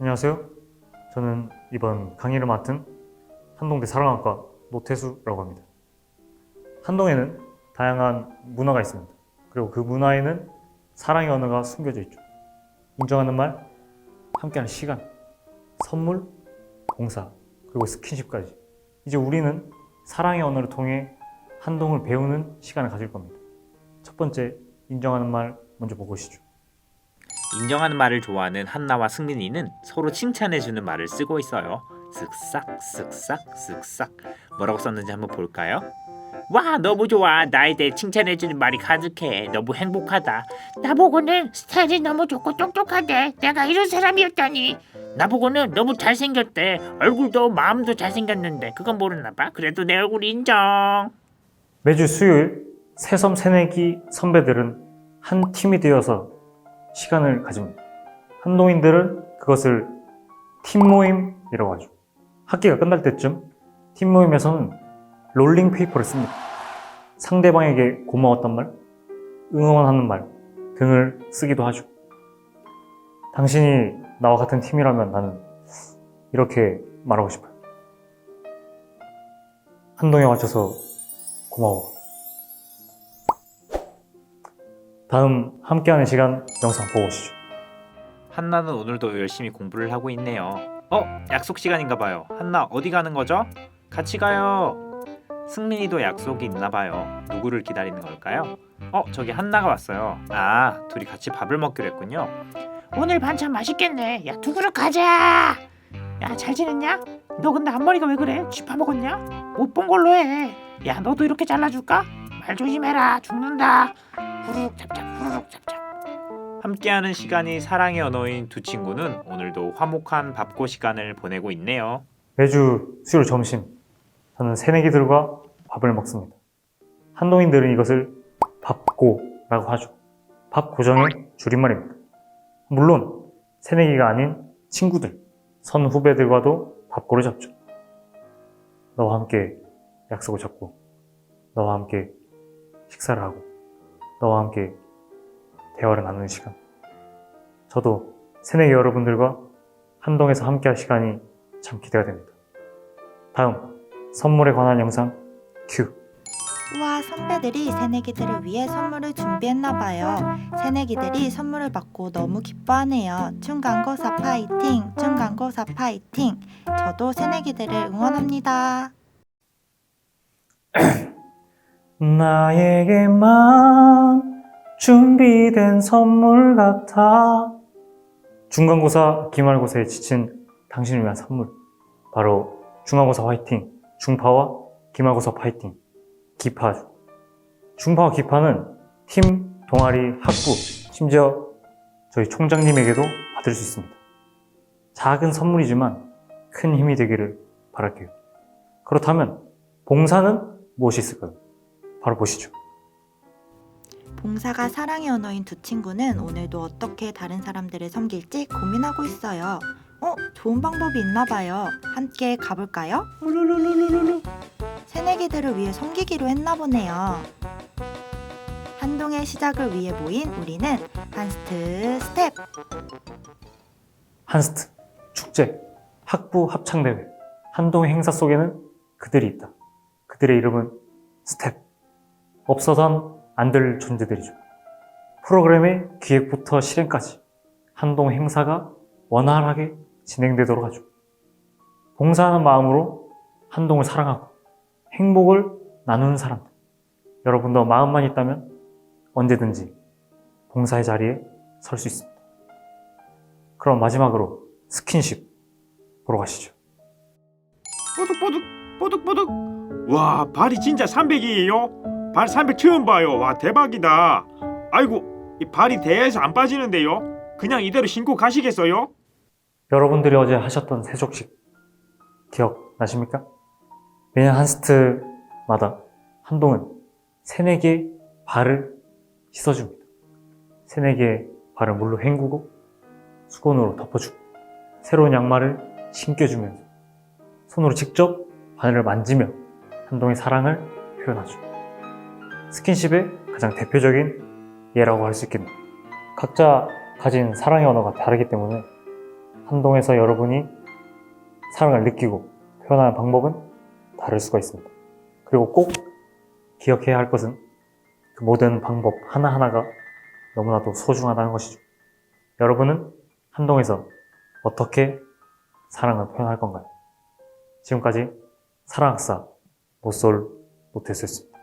안녕하세요. 저는 이번 강의를 맡은 한동대 사랑학과 노태수라고 합니다. 한동에는 다양한 문화가 있습니다. 그리고 그 문화에는 사랑의 언어가 숨겨져 있죠. 인정하는 말, 함께하는 시간, 선물, 봉사, 그리고 스킨십까지. 이제 우리는 사랑의 언어를 통해 한동을 배우는 시간을 가질 겁니다. 첫 번째, 인정하는 말 먼저 보고 오시죠. 인정하는 말을 좋아하는 한나와 승민이는 서로 칭찬해주는 말을 쓰고 있어요. 쓱싹 쓱싹 쓱싹 뭐라고 썼는지 한번 볼까요? 와 너무 좋아 나에 대해 칭찬해주는 말이 가득해 너무 행복하다 나보고는 스타일이 너무 좋고 똑똑하대. 내가 이런 사람이었다니. 나보고는 너무 잘생겼대 얼굴도 마음도 잘생겼는데 그건 모르나 봐 그래도 내 얼굴 인정 매주 수요일 새섬 새내기 선배들은 한 팀이 되어서 시간을 가집니다. 한동인들은 그것을 팀 모임이라고 하죠. 학기가 끝날 때쯤 팀 모임에서는 롤링 페이퍼를 씁니다. 상대방에게 고마웠던 말, 응원하는 말 등을 쓰기도 하죠. 당신이 나와 같은 팀이라면 나는 이렇게 말하고 싶어요. 한동에 와줘서 고마워. 다음 함께하는 시간 영상 보고 오시죠. 한나는 오늘도 열심히 공부를 하고 있네요. 어? 약속 시간인가 봐요. 한나 어디 가는 거죠? 같이 가요. 승민이도 약속이 있나 봐요. 누구를 기다리는 걸까요? 어, 저기 한나가 왔어요. 아, 둘이 같이 밥을 먹기로 했군요. 오늘 반찬 맛있겠네. 야, 두 그릇 가자. 야, 잘 지냈냐? 너 근데 앞머리가 왜 그래? 쥐파 먹었냐? 못 본 걸로 해. 야, 너도 이렇게 잘라줄까? 말 조심해라. 죽는다. 함께하는 시간이 사랑의 언어인 두 친구는 오늘도 화목한 밥고 시간을 보내고 있네요. 매주 수요일 점심 저는 새내기들과 밥을 먹습니다. 한동인들은 이것을 밥고라고 하죠. 밥 고정의 줄임말입니다. 물론 새내기가 아닌 친구들, 선 후배들과도 밥고를 잡죠. 너와 함께 약속을 잡고 너와 함께 식사를 하고 너와 함께 대화를 나누는 시간. 저도 새내기 여러분들과 한동에서 함께 할 시간이 참 기대가 됩니다. 다음 선물에 관한 영상 큐. 우와 선배들이 새내기들을 위해 선물을 준비했나봐요. 새내기들이 선물을 받고 너무 기뻐하네요. 중간고사 파이팅! 중간고사 파이팅! 저도 새내기들을 응원합니다. 나에게만 준비된 선물 같아. 중간고사, 기말고사에 지친 당신을 위한 선물. 바로 중간고사 화이팅, 중파와 기말고사 파이팅, 기파죠. 중파와 기파는 팀, 동아리, 학부, 심지어 저희 총장님에게도 받을 수 있습니다. 작은 선물이지만 큰 힘이 되기를 바랄게요. 그렇다면 봉사는 무엇이 있을까요? 바로 보시죠. 봉사가 사랑의 언어인 두 친구는 오늘도 어떻게 다른 사람들을 섬길지 고민하고 있어요. 어? 좋은 방법이 있나 봐요. 함께 가볼까요? 새내기들을 위해 섬기기로 했나 보네요. 한동의 시작을 위해 모인 우리는 한스트 스텝! 한스트, 축제, 학부 합창대회, 한동 행사 속에는 그들이 있다. 그들의 이름은 스텝. 없어선 안 될 존재들이죠. 프로그램의 기획부터 실행까지 한동 행사가 원활하게 진행되도록 하죠. 봉사하는 마음으로 한동을 사랑하고 행복을 나누는 사람들. 여러분도 마음만 있다면 언제든지 봉사의 자리에 설 수 있습니다. 그럼 마지막으로 스킨십 보러 가시죠. 뽀득뽀득 뽀득뽀득 와 발이 진짜 300이에요 발 300 처음 봐요 와 대박이다 아이고 이 발이 대에서 안 빠지는데요 그냥 이대로 신고 가시겠어요? 여러분들이 어제 하셨던 세족식 기억나십니까? 매년 한 스트마다 한동은 새네 개의 발을 씻어줍니다. 새네 개의 발을 물로 헹구고 수건으로 덮어주고 새로운 양말을 신겨주면서 손으로 직접 바늘을 만지며 한동의 사랑을 표현하죠. 스킨십의 가장 대표적인 예라고 할 수 있겠네요. 각자 가진 사랑의 언어가 다르기 때문에 한동에서 여러분이 사랑을 느끼고 표현하는 방법은 다를 수가 있습니다. 그리고 꼭 기억해야 할 것은 그 모든 방법 하나하나가 너무나도 소중하다는 것이죠. 여러분은 한동에서 어떻게 사랑을 표현할 건가요? 지금까지 사랑학사 모쏠 노태수였습니다.